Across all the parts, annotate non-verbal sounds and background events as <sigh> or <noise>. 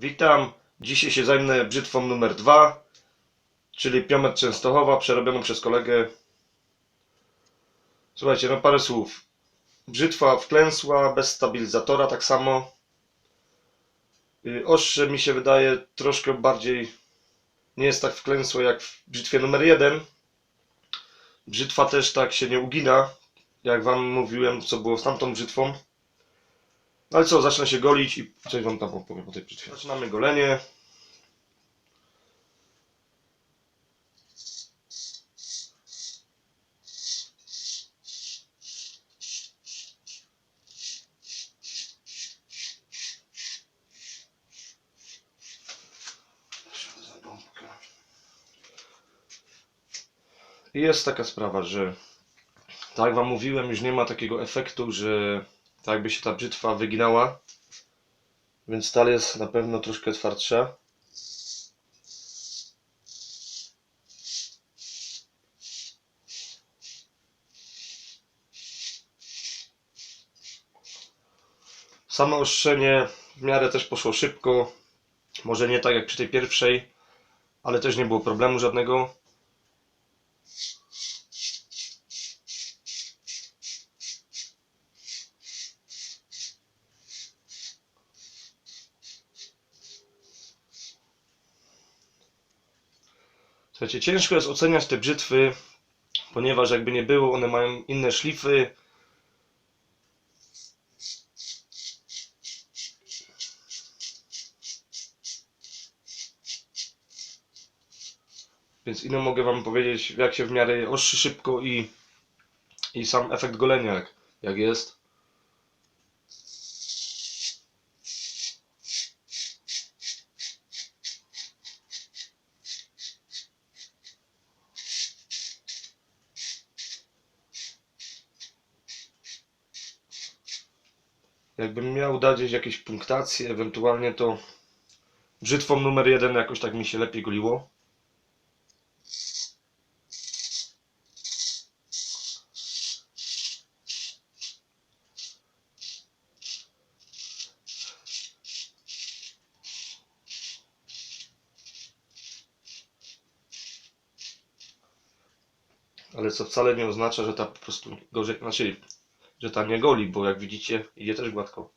Witam. Dzisiaj się zajmę brzytwą numer 2, czyli piomet Częstochowa, przerobioną przez kolegę. Słuchajcie, no parę słów. Brzytwa wklęsła, bez stabilizatora tak samo. Y, Ostrze mi się wydaje troszkę bardziej, nie jest tak wklęsłe jak w brzytwie numer 1. Brzytwa też tak się nie ugina, jak wam mówiłem, co było z tamtą brzytwą. No ale co, zacznę się golić i coś wam tam opowiem o tej brzytwie. Zaczynamy golenie. I jest taka sprawa, że tak jak wam mówiłem, już nie ma takiego efektu, że tak jakby się ta brzytwa wyginała. Więc stal jest na pewno troszkę twardsza. Samo ostrzenie w miarę też poszło szybko. Może nie tak jak przy tej pierwszej, ale też nie było problemu żadnego. Słuchajcie, ciężko jest oceniać te brzytwy, ponieważ jakby nie było, one mają inne szlify. Więc ino mogę wam powiedzieć, jak się w miarę ostrzy szybko i, i sam efekt golenia, jak, jak jest. Jakbym miał dać jakieś punktacje, ewentualnie to brzytwą numer jeden jakoś tak mi się lepiej goliło. Ale co wcale nie oznacza, że ta po prostu gorzej, znaczy, że ta nie goli, bo jak widzicie, idzie też gładko.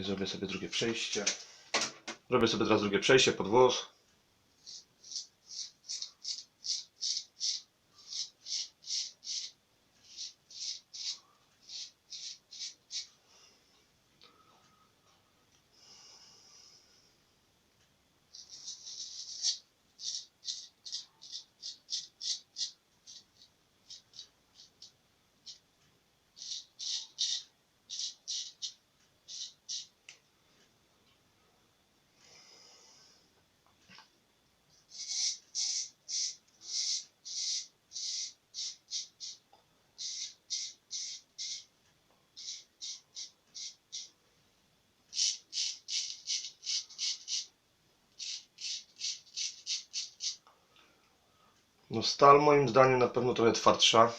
Zrobię sobie drugie przejście. Robię sobie teraz drugie przejście pod włos. No stal moim zdaniem na pewno trochę twardsza.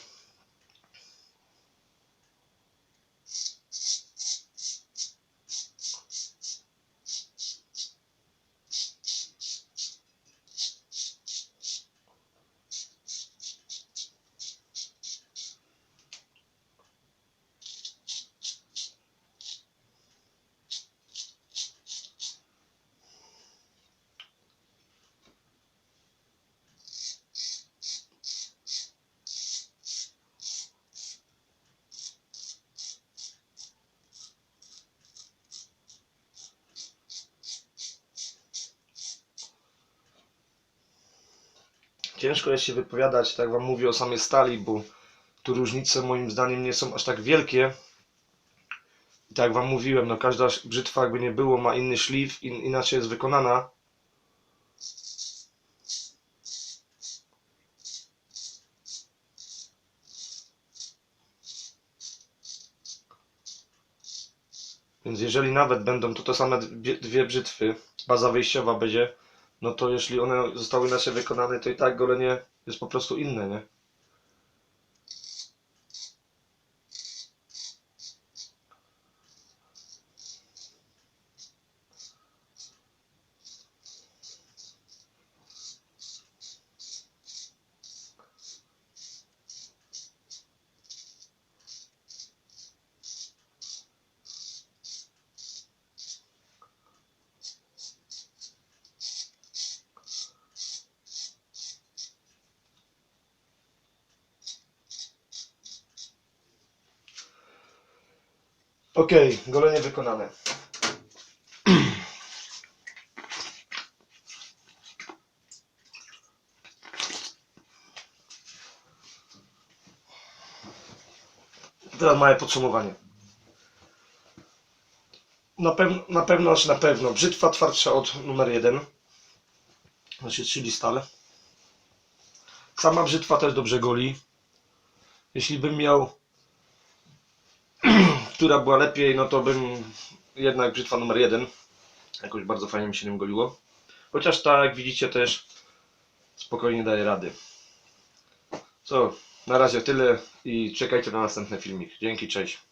Ciężko jest się wypowiadać, tak wam mówię, o samej stali, bo tu różnice moim zdaniem nie są aż tak wielkie. I tak jak wam mówiłem, no każda brzytwa jakby nie było ma inny szlif, in, inaczej jest wykonana. Więc jeżeli nawet będą to te same dwie, dwie brzytwy, baza wyjściowa będzie no to jeśli one zostały inaczej wykonane, to i tak golenie jest po prostu inne, nie? Okej, golenie wykonane. Teraz małe podsumowanie. Na, pew- na pewno, znaczy na pewno, brzytwa twardsza od numer 1. Znaczy, czyli stal. Sama brzytwa też dobrze goli. Jeśli bym miał <clears throat> która była lepiej, no to bym jednak brzytwa numer jeden. Jakoś bardzo fajnie mi się nim goliło. Chociaż tak, jak widzicie też spokojnie daje rady. Co, na razie tyle i czekajcie na następny filmik. Dzięki, cześć.